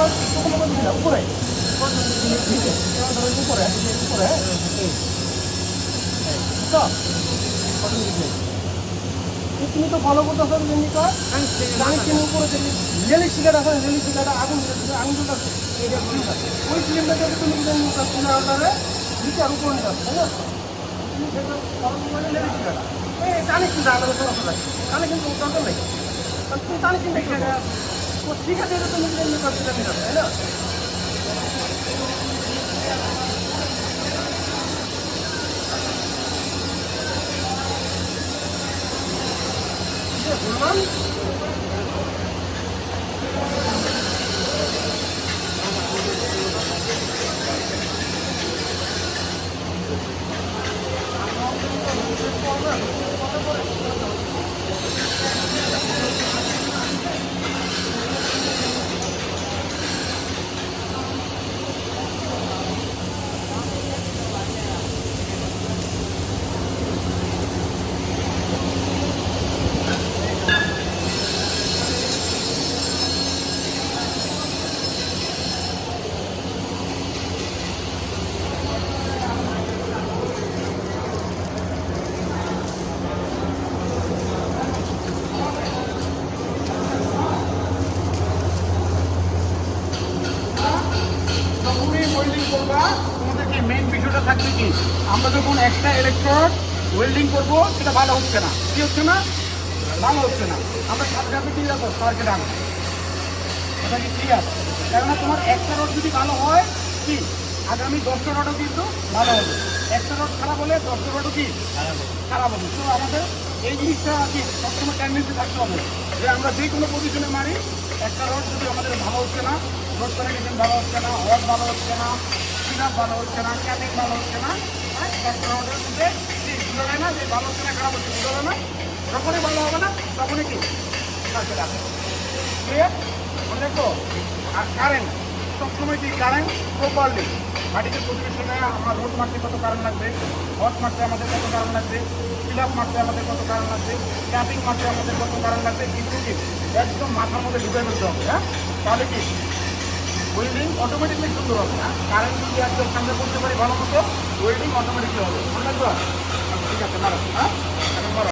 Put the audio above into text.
এবার একটু কমে করে দিলাম, উপরে উপরে উপরে তো তুমি তো ফলো করতেছো এমনিটা জানি তুমি উপরে যে রেলি শিকার আছে রেলি শিকারটা আগুন আগুন আছে ওই সিলিন্ডারটা তুমি যদি কোনো আন্ডারে নিচে আর উপরে নিয়ে যাবে তাই না তুমি সেটা ফলো করে রেলি শিকারটা এই টানে কিন্তু আলাদা সমস্যা লাগে টানে কিন্তু দরকার নেই তুমি টানে কিন্তু ঠিক আছে এটা তুমি যদি নিতে পারছ তাই না? বললাম যখনই ওয়েল্ডিং করবা তোমাদেরকে মেইন বিষয়টা থাকবে কি? আমরা যখন একটা ইলেকট্রোড ওয়েল্ডিং করব সেটা ভালো হচ্ছে না। কি হচ্ছে না? ভালো হচ্ছে না। আমরা সাথে সাথে কি যাব সার্কিট আনব এটা কি ক্লিয়ার কেননা তোমার একটা রড যদি ভালো হয় কি? আগামী দশটা রডও কিন্তু ভালো হবে। একটা রড খারাপ হলে দশটা রডও কি? খারাপ হবে। তো আমাদের এই জিনিসটা আর কি সবসময় টেন্ডেন্সি থাকতে হবে। যে আমরা যে কোনো পজিশনে মারি একটা রড যদি আমাদের ভালো হচ্ছে না রোড কন্ডিশন ভালো হচ্ছে না হট ভালো হচ্ছে না সিনাপ ভালো হচ্ছে না ক্যাপিং ভালো হচ্ছে না একটা মধ্যে কি বুঝা যায় না, যে ভালো হচ্ছে না, খারাপ হচ্ছে বুঝা না, যখনই ভালো হবে না, তখনই কি? ক্লিয়ার মনে আর কারেন্ট সবসময় কি কারেন্ট প্রপারলি মাটিতে সময় আমরা রোড মারতে কত কারেন্ট লাগবে? হট মারতে আমাদের কত কারেন্ট লাগবে? ফিলাপ মারতে আমাদের কত কারেন্ট লাগবে? ক্যাপিং মারতে আমাদের কত কারেন্ট লাগবে? কি, একদম মাথার মধ্যে ঢুকে ফেলতে হবে হ্যাঁ? তাহলে কি? ওয়েল্ডিং অটোমেটিকলি সুন্দর হবে না। কারেন্ট যদি একদম সামনে করতে পারি ভালো মতো ওয়েল্ডিং অটোমেটিকলি হবে। রাখব ঠিক আছে, মারো। হ্যাঁ?